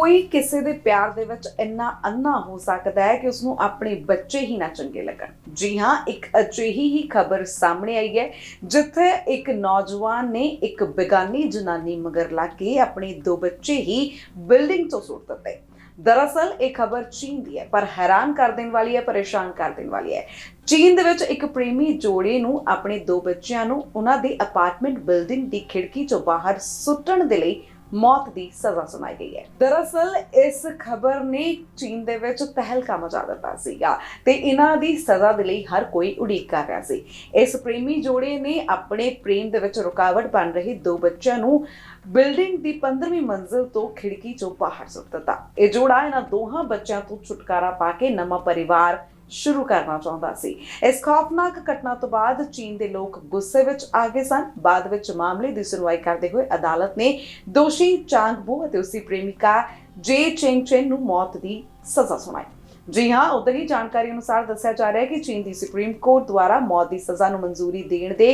ਕੋਈ ਕਿਸੇ ਦੇ ਪਿਆਰ ਦੇ ਵਿੱਚ ਇੰਨਾ ਅੰਨਾ ਹੋ ਸਕਦਾ ਹੈ ਕਿ ਉਸ ਨੂੰ ਆਪਣੇ ਬੱਚੇ ਹੀ ਨਾ ਚੰਗੇ ਲੱਗਣ। ਜੀ ਹਾਂ, ਇੱਕ ਅਜਿਹੀ ਹੀ ਖਬਰ ਸਾਹਮਣੇ ਆਈ ਹੈ, ਜਿੱਥੇ ਇੱਕ ਨੌਜਵਾਨ ਨੇ ਇੱਕ ਬੇਗਾਨੀ ਜਨਾਨੀ ਮਗਰ ਲੱਗ ਕੇ ਆਪਣੇ ਦੋ ਬੱਚੇ ਹੀ ਬਿਲਡਿੰਗ ਤੋਂ ਸੁੱਟ ਦਿੱਤੇ। ਦਰਅਸਲ, ਇਹ ਖਬਰ ਚੀਨ ਦੀ ਹੈ, ਪਰ ਹੈਰਾਨ ਕਰ ਦੇਣ ਵਾਲੀ ਹੈ, ਪਰੇਸ਼ਾਨ ਕਰ ਦੇਣ ਵਾਲੀ ਹੈ। ਚੀਨ ਦੇ ਵਿੱਚ ਇੱਕ ਪ੍ਰੇਮੀ ਜੋੜੇ ਨੂੰ ਆਪਣੇ ਦੋ ਬੱਚਿਆਂ ਨੂੰ ਉਹਨਾਂ ਦੇ ਅਪਾਰਟਮੈਂਟ ਬਿਲਡਿੰਗ ਦੀ ਖਿੜਕੀ ਚੋਂ ਬਾਹਰ ਸੁੱਟਣ ਦੇ ਲਈ ਮੌਤ ਦੀ ਸਜ਼ਾ ਸੁਣਾਈ ਗਈ ਹੈ। ਦਰਅਸਲ, ਇਸ ਖਬਰ ਨੇ ਚੀਨ ਦੇ ਵਿੱਚ ਤਹਿਲਕਾ ਮਚਾ ਦਿੱਤਾ ਸੀਗਾ ਤੇ ਇਹਨਾਂ ਦੀ ਸਜ਼ਾ ਦੇ ਲਈ ਹਰ ਕੋਈ ਉਡੀਕ ਕਰ ਰਿਹਾ ਸੀ। ਇਸ ਪ੍ਰੇਮੀ ਜੋੜੇ ਨੇ ਆਪਣੇ ਪ੍ਰੇਮ ਦੇ ਵਿੱਚ ਰੁਕਾਵਟ ਬਣ ਰਹੀ ਦੋ ਬੱਚਿਆਂ ਨੂੰ ਬਿਲਡਿੰਗ ਦੀ 15ਵੀਂ ਮੰਜ਼ਿਲ ਤੋਂ ਖਿੜਕੀ ਚੋਂ ਬਾਹਰ ਸੁੱਟ ਦਿੱਤਾ। ਇਹ ਜੋੜਾ ਇਹਨਾਂ ਦੋਹਾਂ ਬੱਚਿਆਂ ਤੋਂ ਛੁਟਕਾਰਾ ਪਾ ਕੇ ਨਵਾਂ ਪਰਿਵਾਰ ਸ਼ੁਰੂ ਕਰਨਾ ਚਾਹੁੰਦਾ ਸੀ। ਇਸ ਖੌਫਨਾਕ ਘਟਨਾ ਤੋਂ ਬਾਅਦ ਚੀਨ ਦੇ ਲੋਕ ਗੁੱਸੇ ਵਿੱਚ ਆ ਗਏ ਸਨ। ਬਾਅਦ ਵਿੱਚ ਮਾਮਲੇ ਦੀ ਸੁਣਵਾਈ ਕਰਦੇ ਹੋਏ ਅਦਾਲਤ ਨੇ ਦੋਸ਼ੀ ਚਾਂਗਬੋ ਅਤੇ ਉਸਦੀ ਪ੍ਰੇਮਿਕਾ ਜੇ ਚੇਂਗ ਚੇਨ ਨੂੰ ਮੌਤ ਦੀ ਸਜ਼ਾ ਸੁਣਾਈ। ਜੀ ਹਾਂ, ਉਧਰ ਹੀ ਜਾਣਕਾਰੀ ਅਨੁਸਾਰ ਦੱਸਿਆ ਜਾ ਰਿਹਾ ਹੈ ਕਿ ਚੀਨ ਦੀ ਸੁਪਰੀਮ ਕੋਰਟ ਦੁਆਰਾ ਮੌਤ ਦੀ ਸਜ਼ਾ ਨੂੰ ਮਨਜ਼ੂਰੀ ਦੇਣ ਦੇ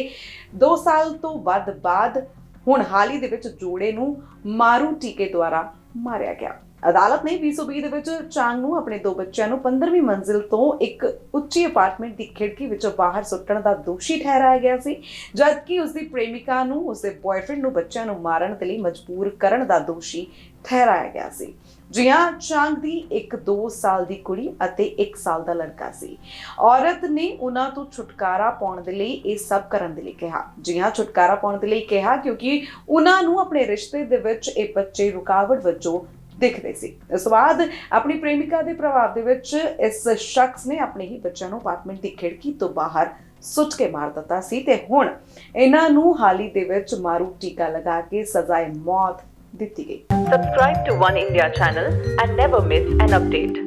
2 ਸਾਲ ਤੋਂ ਵੱਧ ਬਾਅਦ ਹੁਣ ਹਾਲ ਹੀ ਦੇ ਵਿੱਚ ਜੋੜੇ ਨੂੰ ਮਾਰੂ ਟੀਕੇ ਦੁਆਰਾ ਮਾਰਿਆ ਗਿਆ। ਅਦਾਲਤ ਨੇ 2020 ਦੇ ਵਿੱਚ ਚਾਂਗ ਨੂੰ ਆਪਣੇ ਦੋ ਬੱਚਿਆਂ ਨੂੰ 15ਵੀਂ ਮੰਜ਼ਿਲ ਤੋਂ ਇੱਕ ਉੱਚੀ ਅਪਾਰਟਮੈਂਟ ਦੀ ਖਿੜਕੀ ਵਿੱਚੋਂ ਬਾਹਰ ਸੁੱਟਣ ਦਾ ਦੋਸ਼ੀ ਠਹਿਰਾਇਆ ਗਿਆ ਸੀ, ਜਦਕਿ ਉਸ ਦੀ ਪ੍ਰੇਮਿਕਾ ਨੂੰ, ਉਸਦੇ ਬॉयਫ੍ਰੈਂਡ ਨੂੰ ਬੱਚਿਆਂ ਨੂੰ ਮਾਰਨ ਦੇ ਲਈ ਮਜਬੂਰ ਕਰਨ ਦਾ ਦੋਸ਼ੀ ਠਹਿਰਾਇਆ ਗਿਆ ਸੀ। ਜੀ ਚਾਂਗ ਦੀ ਇੱਕ 2 ਸਾਲ ਦੀ ਕੁੜੀ ਅਤੇ 1 ਸਾਲ ਦਾ ਲੜਕਾ ਸੀ। ਔਰਤ ਨੇ ਉਹਨਾਂ ਤੋਂ ਛੁਟਕਾਰਾ ਪਾਉਣ ਦੇ ਲਈ ਇਹ ਸਭ ਕਰਨ ਦੇ ਲਈ ਕਿਹਾ। ਜੀ ਛੁਟਕਾਰਾ ਪਾਉਣ ਦੇ ਲਈ ਕਿਹਾ ਕਿਉਂਕਿ ਉਹਨਾਂ ਨੂੰ ਆਪਣੇ ਰਿਸ਼ਤੇ ਦੇ ਵਿੱਚ ਇਹ ਬੱਚੇ ਰੁਕਾਵਟ ਵਜੋਂ ਦਿਖਦੇ ਸੀ ਇਸ ਤੋਂ ਬਾਅਦ ਆਪਣੀ ਪ੍ਰੇਮਿਕਾ ਦੇ ਪ੍ਰਭਾਵ ਦੇ ਵਿੱਚ ਇਸ ਸ਼ਖਸ ਨੇ ਆਪਣੇ ਹੀ ਬੱਚਿਆਂ ਨੂੰ ਅਪਾਰਟਮੈਂਟ ਦੀ ਖਿੜਕੀ ਤੋਂ ਬਾਹਰ ਸੁੱਟ ਕੇ ਮਾਰ ਦਿੱਤਾ ਸੀ ਤੇ ਹੁਣ ਇਹਨਾਂ ਨੂੰ ਹਾਲੀ ਦੇ ਵਿੱਚ ਮਾਰੂ ਟੀਕਾ ਲਗਾ ਕੇ ਸਜ਼ਾਏ ਮੌਤ ਦਿੱਤੀ ਗਈ Subscribe to One India channel and never miss an update.